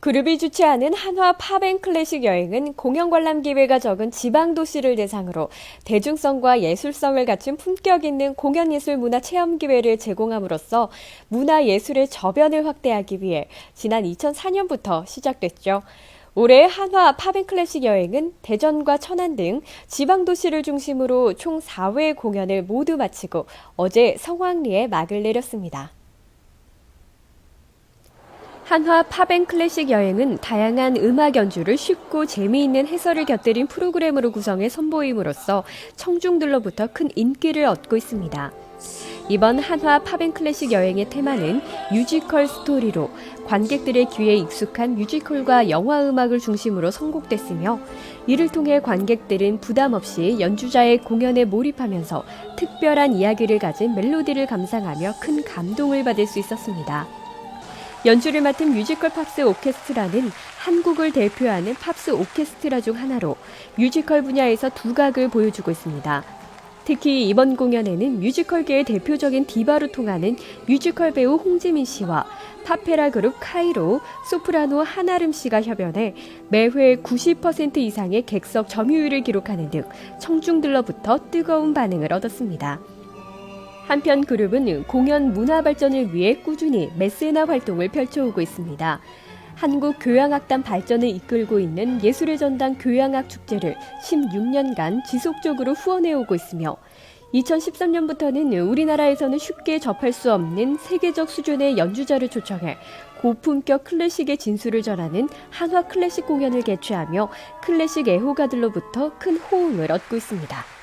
그룹이 주최하는 한화 팝앤 클래식 여행은 공연 관람 기회가 적은 지방 도시를 대상으로 대중성과 예술성을 갖춘 품격 있는 공연 예술 문화 체험 기회를 제공함으로써 문화 예술의 저변을 확대하기 위해 지난 2004년부터 시작됐죠. 올해 한화 팝앤 클래식 여행은 대전과 천안 등 지방 도시를 중심으로 총 4회 공연을 모두 마치고 어제 성황리에 막을 내렸습니다. 한화 팝앤 클래식 여행은 다양한 음악 연주를 쉽고 재미있는 해설을 곁들인 프로그램으로 구성해 선보임으로써 청중들로부터 큰 인기를 얻고 있습니다. 이번 한화 팝앤 클래식 여행의 테마는 뮤지컬 스토리로 관객들의 귀에 익숙한 뮤지컬과 영화 음악을 중심으로 선곡됐으며 이를 통해 관객들은 부담 없이 연주자의 공연에 몰입하면서 특별한 이야기를 가진 멜로디를 감상하며 큰 감동을 받을 수 있었습니다. 연주를 맡은 뮤지컬 팝스 오케스트라는 한국을 대표하는 팝스 오케스트라 중 하나로 뮤지컬 분야에서 두각을 보여주고 있습니다. 특히 이번 공연에는 뮤지컬계의 대표적인 디바로 통하는 뮤지컬 배우 홍지민 씨와 파페라 그룹 카이로, 소프라노 한아름 씨가 협연해 매회 90% 이상의 객석 점유율을 기록하는 등 청중들로부터 뜨거운 반응을 얻었습니다. 한편 그룹은 공연 문화 발전을 위해 꾸준히 메세나 활동을 펼쳐오고 있습니다. 한국 교향악단 발전을 이끌고 있는 예술의 전당 교향악 축제를 16년간 지속적으로 후원해오고 있으며 2013년부터는 우리나라에서는 쉽게 접할 수 없는 세계적 수준의 연주자를 초청해 고품격 클래식의 진수를 전하는 한화 클래식 공연을 개최하며 클래식 애호가들로부터 큰 호응을 얻고 있습니다.